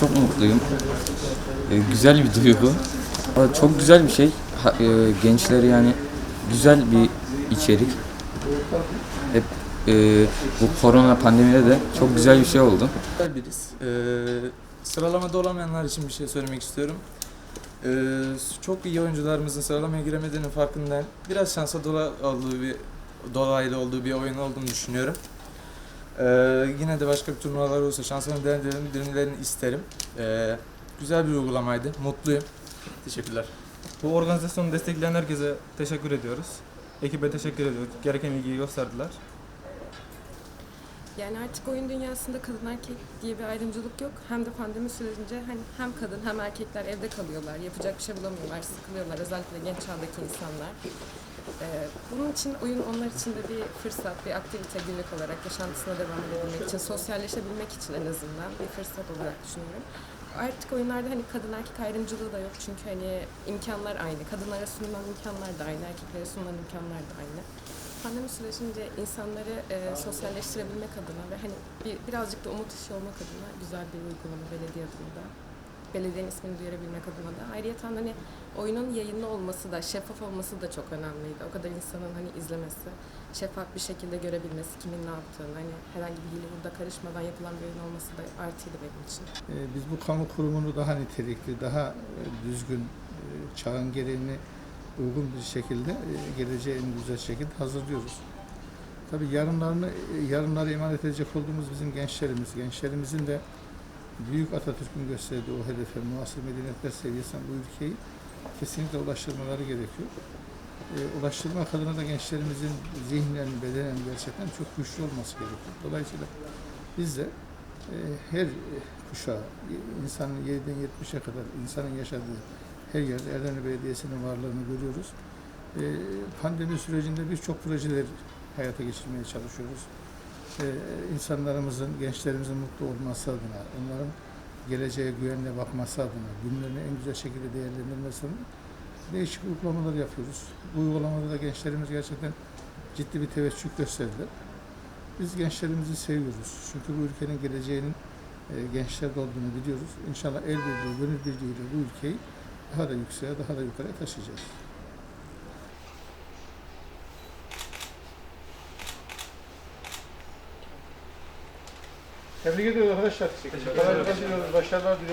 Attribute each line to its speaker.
Speaker 1: Çok mutluyum. Ee, güzel bir duygu. Çok güzel bir şey. Ha, e, gençleri yani güzel bir içerik. Hep e, bu korona pandemide de çok güzel bir şey oldu.
Speaker 2: Güzel biriz. Ee, sıralamada olamayanlar için bir şey söylemek istiyorum. Ee, çok iyi oyuncularımızın sıralamaya giremediğinin farkındayım. Biraz şansa dola olduğu bir dolaylı olduğu bir oyun olduğunu düşünüyorum. Ee, yine de başka bir turnuvalar olursa şansımı değerlendirmelerini isterim. Ee, güzel bir uygulamaydı. Mutluyum. Teşekkürler.
Speaker 3: Bu organizasyonu destekleyen herkese teşekkür ediyoruz. Ekibe teşekkür ediyoruz. Gereken ilgiyi gösterdiler.
Speaker 4: Yani artık oyun dünyasında kadın erkek diye bir ayrımcılık yok. Hem de pandemi sürecince hani hem kadın hem erkekler evde kalıyorlar. Yapacak bir şey bulamıyorlar, sıkılıyorlar. Özellikle genç çağdaki insanlar. Ee, bunun için oyun onlar için de bir fırsat, bir aktivite günlük olarak yaşantısına devam edebilmek için, sosyalleşebilmek için en azından bir fırsat olarak düşünüyorum. Artık oyunlarda hani kadın erkek ayrımcılığı da yok çünkü hani imkanlar aynı. Kadınlara sunulan imkanlar da aynı, erkeklere sunulan imkanlar da aynı pandemi sürecince insanları e, sosyalleştirebilmek adına ve hani bir, birazcık da umut ışığı olmak adına güzel bir uygulama belediye adına da. Belediyenin ismini duyurabilmek adına da. Ayrıca hani oyunun yayınlı olması da, şeffaf olması da çok önemliydi. O kadar insanın hani izlemesi, şeffaf bir şekilde görebilmesi, kimin ne yaptığını, hani herhangi bir hile burada karışmadan yapılan bir oyun olması da artıydı benim için.
Speaker 5: Ee, Biz bu kamu kurumunu daha nitelikli, daha e, düzgün, e, çağın gereğini uygun bir şekilde, e, geleceğe en güzel şekilde hazırlıyoruz. Tabii yarınlarını, yarınları emanet edecek olduğumuz bizim gençlerimiz, gençlerimizin de büyük Atatürk'ün gösterdiği o hedefe, muasır medeniyetler seviyesine bu ülkeyi kesinlikle ulaştırmaları gerekiyor. E, ulaştırmak adına da gençlerimizin zihnen, bedenen gerçekten çok güçlü olması gerekiyor. Dolayısıyla biz de e, her kuşağı, insanın 7'den 70'e kadar insanın yaşadığı her yerde Edirne Belediyesi'nin varlığını görüyoruz. E, pandemi sürecinde birçok projeler hayata geçirmeye çalışıyoruz. E, insanlarımızın, gençlerimizin mutlu olması adına, onların geleceğe güvenle bakması adına, günlerini en güzel şekilde değerlendirmesi adına değişik uygulamalar yapıyoruz. Bu uygulamada da gençlerimiz gerçekten ciddi bir teveccüh gösterdiler. Biz gençlerimizi seviyoruz. Çünkü bu ülkenin geleceğinin e, gençlerde olduğunu biliyoruz. İnşallah el birliği, gönül birliğiyle bu ülkeyi daha da yükseğe, daha da yukarıya taşıyacağız. Tebrik ediyoruz arkadaşlar. Başarılar diliyoruz. Başarılar diliyoruz.